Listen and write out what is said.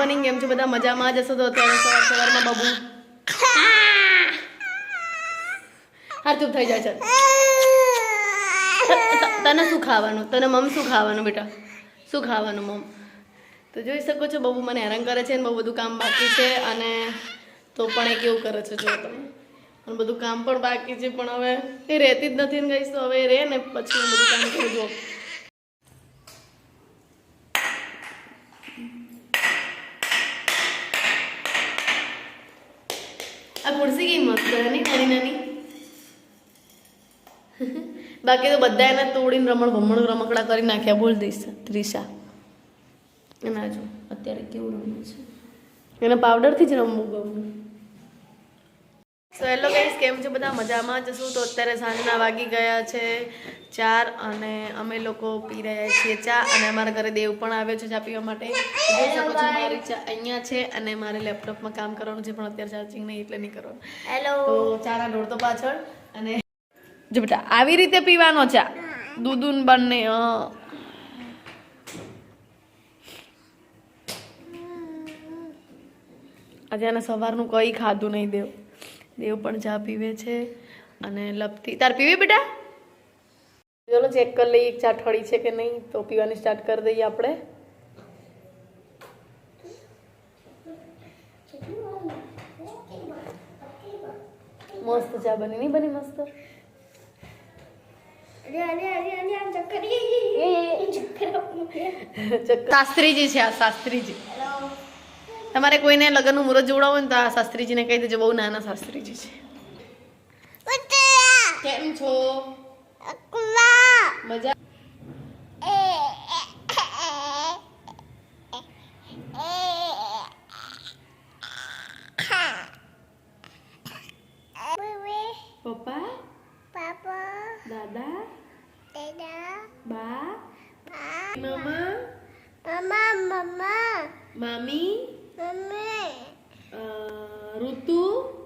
Morning કેમ છો, બધા મજામાં જશો તો અત્યારે સવાર સવારમાં બબુ. હા ચૂપ થઈ જાય છે તને શું ખાવાનું? તને મમ શું ખાવાનું બેટા? શું ખાવાનું, મમ? તો જોઈ શકો છો, બબુ મને હેરાન કરે છે ને બહુ બધું કામ બાકી છે અને તો પણ એ કેવું કરે છે જો તમે. અને બધું કામ પણ બાકી છે, પણ હવે એ રહેતી જ નથી ને ગઈશ તો હવે રહે ને પછી બધું કામ કરું આ ખુરશી મસ્ત નાની નાની નાની. બાકી તો બધા એને તોડીને રમણ ભમણ રમકડા કરી નાખ્યા બોલ દઈશ ત્રિષા. એના જો, અત્યારે કેવું રમે છે. એને પાવડરથી જ રમવું ગમું. સો હેલો ગાઈસ કેમ છો બધા? મજામાં જશું તો અત્યારે સાંજના વાગી ગયા છે ચાર અને અમે લોકો પી રહ્યા છીએ ચા અને અમારા ઘરે દેવ પણ આવ્યો છે ચા પીવા માટે. જોઈ શકો છો મારી ચા અહીંયા છે અને મારે લેપટોપમાં કામ કરવાનું છે પણ અત્યારે ચાર્જિંગ નહીં એટલે નહીં કરવાનું. હેલો તો ચાના ઢોળતો પાછળ અને જો બેટા આવી રીતે પીવાનો ચા. દૂધુન બંને. આજે એને સવારનું કંઈ ખાધું નહીં દેવ. દેવ પણ ચા પીવે છે અને લપતી. તાર પીવી બેટા? ચલો ચેક કરી લઈએ ચા ઠળી છે કે નહીં. તો પીવાની સ્ટાર્ટ કરી દઈએ આપણે. મસ્ત ચા બની. નહીં બની મસ્ત? શાસ્ત્રીજી છે આ શાસ્ત્રીજી. તમારે કોઈને લગ્નનું મુહૂર્ત જોડાવો ને તો આ શાસ્ત્રીજીને કહી દેજો બહુ નાના શાસ્ત્રીજી છે. કેમ છો? મજા પપ્પા? દાદા? બા? મમા? Mama. Uh, eh, Rutu.